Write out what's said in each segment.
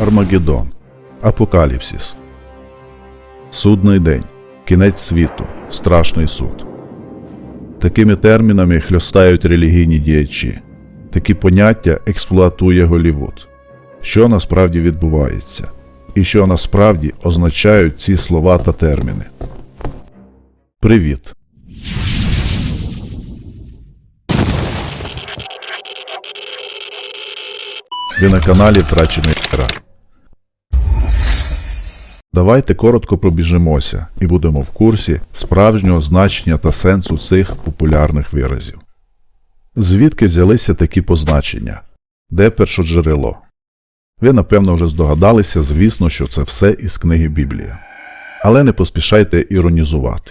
Армагеддон, Апокаліпсис. Судний день, кінець світу, страшний суд. Такими термінами хльостають релігійні діячі. Такі поняття експлуатує Голівуд. Що насправді відбувається? І що насправді означають ці слова та терміни? Привіт! Ви на каналі Втрачений край. Давайте коротко пробіжимося і будемо в курсі справжнього значення та сенсу цих популярних виразів. Звідки взялися такі позначення? Де першоджерело? Ви, напевно, вже здогадалися, звісно, що це все із книги Біблія. Але не поспішайте іронізувати.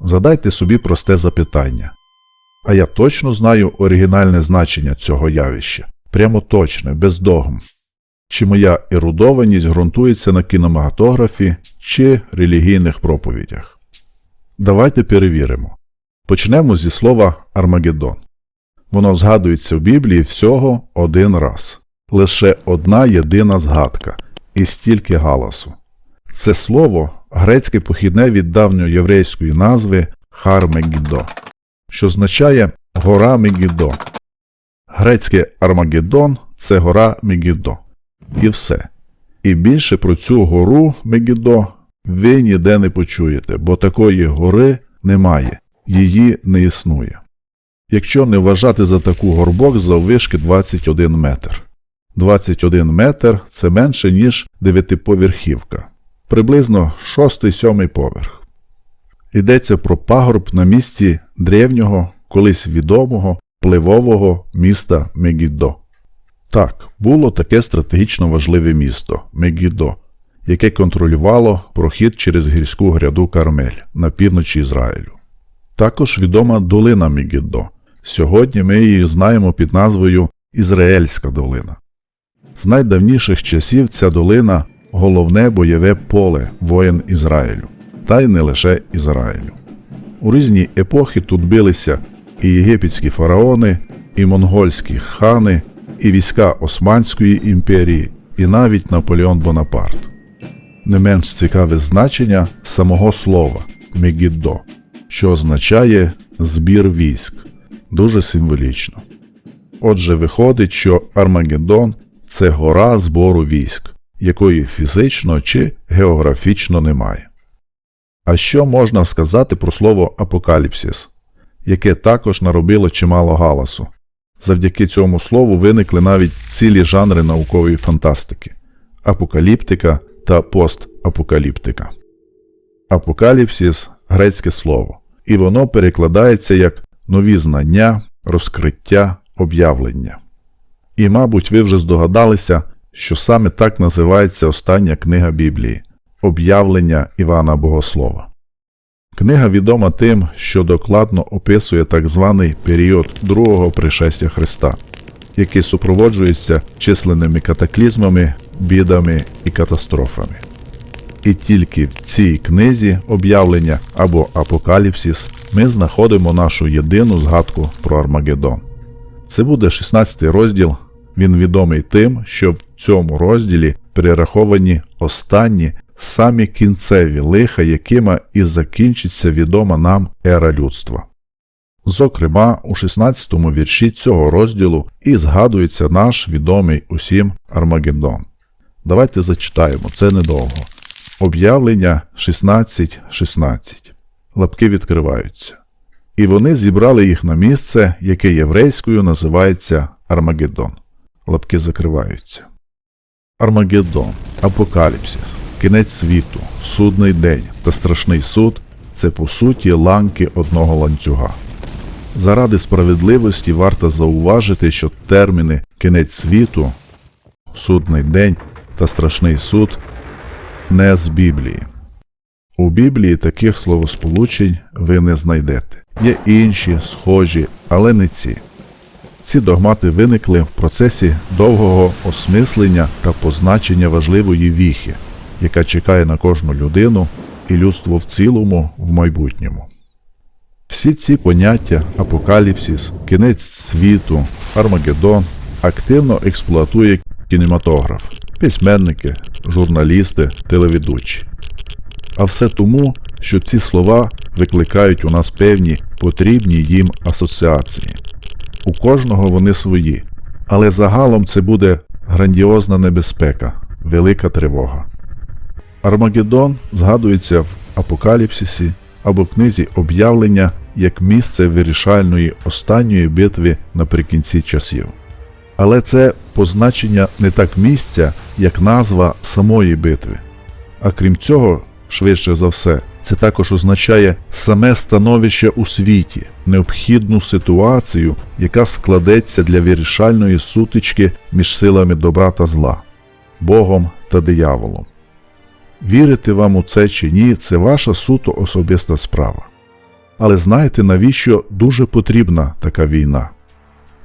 Задайте собі просте запитання. А я точно знаю оригінальне значення цього явища, прямо точне, без догм. Чи моя ерудованість ґрунтується на кінематографі чи релігійних проповідях? Давайте перевіримо. Почнемо зі слова Армагеддон. Воно згадується в Біблії всього один раз. Лише одна єдина згадка і стільки галасу. Це слово грецьке похідне від давньоєврейської назви Хармегіддо, що означає гора Мегіддо. Грецьке Армагеддон це гора Мегіддо. І все. І більше про цю гору Мегіддо ви ніде не почуєте, бо такої гори немає, її не існує. Якщо не вважати за таку горбок заввишки 21 метр. 21 метр це менше, ніж дев'ятиповерхівка, приблизно 6-7 поверх. Йдеться про пагорб на місці древнього, колись відомого пливового міста Мегіддо. Так, було таке стратегічно важливе місто Мегіддо, яке контролювало прохід через гірську гряду Кармель на півночі Ізраїлю. Також відома долина Мегіддо. Сьогодні ми її знаємо під назвою Ізраїльська долина. З найдавніших часів ця долина головне бойове поле воїн Ізраїлю, та й не лише Ізраїлю. У різні епохи тут билися і єгипетські фараони, і монгольські хани, і війська Османської імперії, і навіть Наполеон Бонапарт. Не менш цікаве значення самого слова Мегіддо, що означає збір військ, дуже символічно. Отже, виходить, що Армагеддон це гора збору військ, якої фізично чи географічно немає. А що можна сказати про слово апокаліпсис, яке також наробило чимало галасу? Завдяки цьому слову виникли навіть цілі жанри наукової фантастики апокаліптика та постапокаліптика. Апокаліпсис грецьке слово, і воно перекладається як нові знання, розкриття, об'явлення. І, мабуть, ви вже здогадалися, що саме так називається остання книга Біблії Об'явлення Івана Богослова. Книга відома тим, що докладно описує так званий період другого пришестя Христа, який супроводжується численними катаклізмами, бідами і катастрофами. І тільки в цій книзі об'явлення або Апокаліпсис ми знаходимо нашу єдину згадку про Армагеддон. Це буде 16 розділ. Він відомий тим, що в цьому розділі перераховані останні самі кінцеві лиха, якими і закінчиться відома нам ера людства. Зокрема, у 16-му вірші цього розділу і згадується наш відомий усім Армагеддон. Давайте зачитаємо, це недовго. Об'явлення 16.16. 16. Лапки відкриваються. І вони зібрали їх на місце, яке єврейською називається Армагеддон. Лапки закриваються. Армагеддон, Апокаліпсис, кінець світу, судний день та страшний суд це по суті ланки одного ланцюга. Заради справедливості варто зауважити, що терміни кінець світу, судний день та страшний суд не з Біблії. У Біблії таких словосполучень ви не знайдете. Є інші, схожі, але не ці. Ці догмати виникли в процесі довгого осмислення та позначення важливої віхи, яка чекає на кожну людину і людство в цілому в майбутньому. Всі ці поняття апокаліпсис, кінець світу, Армагеддон активно експлуатує кінематограф, письменники, журналісти, телеведучі. А все тому, що ці слова викликають у нас певні потрібні їм асоціації. У кожного вони свої, але загалом це буде грандіозна небезпека, велика тривога. Армагеддон згадується в Апокаліпсисі або в книзі Об'явлення як місце вирішальної останньої битви наприкінці часів. Але це позначення не так місця, як назва самої битви. А крім цього, швидше за все, це також означає саме становище у світі, необхідну ситуацію, яка складеться для вирішальної сутички між силами добра та зла, Богом та дияволом. Вірити вам у це чи ні, це ваша суто особиста справа. Але знаєте, навіщо дуже потрібна така війна?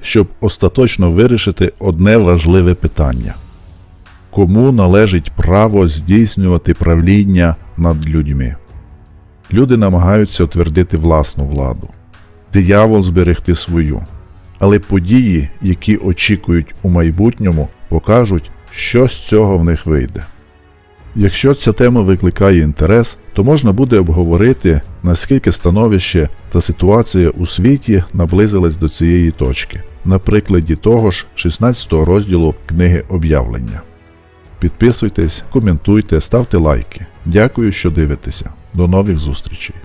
Щоб остаточно вирішити одне важливе питання кому належить право здійснювати правління над людьми? Люди намагаються утвердити власну владу, диявол зберегти свою. Але події, які очікують у майбутньому, покажуть, що з цього в них вийде. Якщо ця тема викликає інтерес, то можна буде обговорити, наскільки становище та ситуація у світі наблизились до цієї точки, на прикладі того ж 16 розділу книги об'явлення. Підписуйтесь, коментуйте, ставте лайки. Дякую, що дивитеся. До нових зустрічей!